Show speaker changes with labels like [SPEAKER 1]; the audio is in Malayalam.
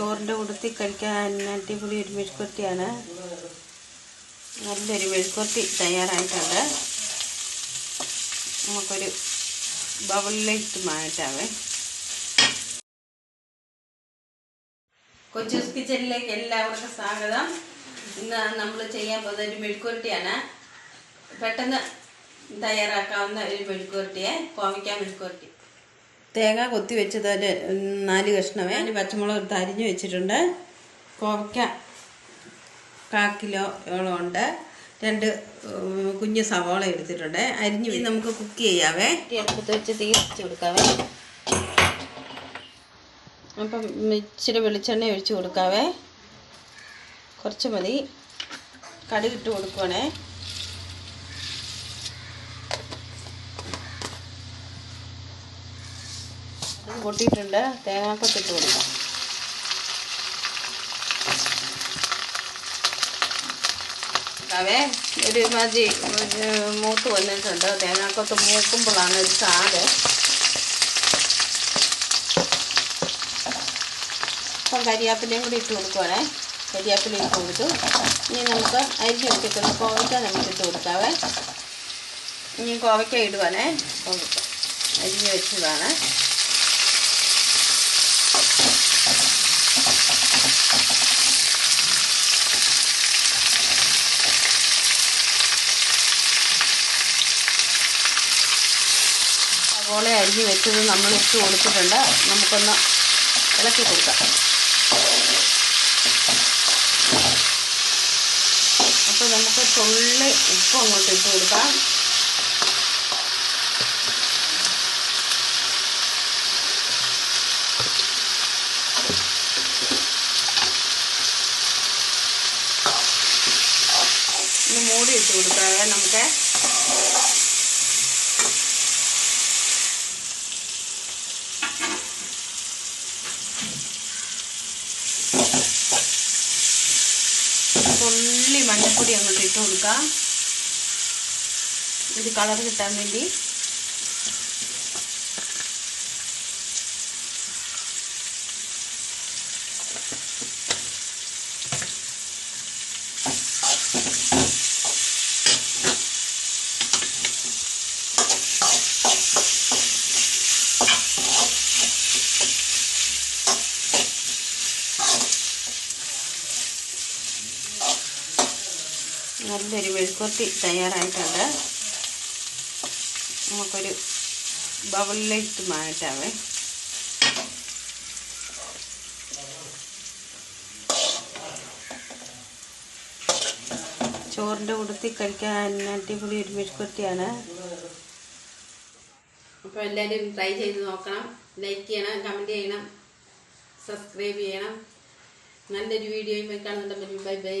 [SPEAKER 1] ചോറിന്റെ കൂട്ടത്തിൽ കഴിക്കാൻ അടിപൊളി ഒരു മെഴുക്കുരുത്തിയാണ് നല്ലൊരു മെഴുക്കുരുത്തി തയ്യാറായിട്ടുണ്ട്. നമുക്കൊരു ബൗളിലേക്ക് മാറ്റാവേ. കൊച്ചൂസ് കിച്ചണിലേക്ക് എല്ലാവർക്കും സ്വാഗതം. ഇന്ന് നമ്മൾ ചെയ്യാൻ പോകുന്ന ഒരു മെഴുക്കുരുട്ടിയാണ് പെട്ടെന്ന് തയ്യാറാക്കാവുന്ന ഒരു മെഴുക്കുരുട്ടിയെ കോമിക്കാൻ മെഴുക്കുവരട്ടി. തേങ്ങ കൊത്തി വെച്ചത് ഒരു നാല് കഷ്ണമേ. അതിന് പച്ചമുളക് എടുത്ത് അരിഞ്ഞ് വെച്ചിട്ടുണ്ട്. കോവയ്ക്ക കാ കിലോയോളം ഉണ്ട്. രണ്ട് കുഞ്ഞ് സവാള എടുത്തിട്ടുണ്ട്. അരിഞ്ഞ് നമുക്ക് കുക്ക് ചെയ്യാവേ. അടുപ്പത്ത് വെച്ച് തീ വെച്ച് കൊടുക്കാവേ. അപ്പം ഇച്ചിരി വെളിച്ചെണ്ണ ഒഴിച്ച് കൊടുക്കാവേ. കുറച്ച് മതി. കടുക് ഇട്ട് കൊടുക്കുവാണേ. അത് പൊട്ടിയിട്ടുണ്ട്. തേങ്ങാക്കൊത്തിട്ട് കൊടുക്കാം. അവേ ഒരു ഒരു മൂത്ത് വന്നിട്ടുണ്ട്. തേങ്ങാക്കൊത്ത് മൂക്കുമ്പോഴാണ് ഒരു സാട് അപ്പം കരിയാപ്പിലയും കൂടി ഇട്ട് കൊടുക്കുവാണേ. കരിയാപ്പില ഇട്ട് കൊടുത്തു. ഇനി നമുക്ക് അരിഞ്ഞ് വെച്ചിട്ടുള്ള കോവയ്ക്ക നമുക്ക് ഇട്ട് കൊടുക്കാവേ. ഇനി കോവയ്ക്ക ഇടുവാനേ കോവയ്ക്ക അരിഞ്ഞ് വെച്ചതാണ്. സവോള അരിഞ്ഞ് വെച്ചത് നമ്മൾ ഇട്ട് കൊടുത്തിട്ടുണ്ട്. നമുക്കൊന്ന് ഇളക്കി കൊടുക്കാം. അപ്പോൾ നമുക്ക് തുള്ളി ഉപ്പ് അങ്ങോട്ട് ഇട്ട് കൊടുക്കാം. മൂടി ഇട്ട് കൊടുക്കാം നമുക്ക് തുള്ളി മഞ്ഞൾപ്പൊടി അങ്ങോട്ട് ഇട്ട് കൊടുക്കാം. ഇത് കളർ കിട്ടാൻ വേണ്ടി. നല്ലൊരു മെഴുക്കുവരട്ടി തയ്യാറായിട്ടുണ്ട്. നമുക്കൊരു ബൗളിലേക്ക് മാറ്റാവേ. ചോറിന്റെ കൂട്ടത്തിൽ കഴിക്കാൻ അടിപൊളി ഒരു മെഴുക്കുവരട്ടിയാണ്. അപ്പോൾ എല്ലാവരും ട്രൈ ചെയ്ത് നോക്കണം. ലൈക്ക് ചെയ്യണം കമന്റ് ചെയ്യണം സബ്സ്ക്രൈബ് ചെയ്യണം. നല്ലൊരു വീഡിയോയുമായി കാണുന്നുണ്ടെങ്കിൽ ബൈ ബൈ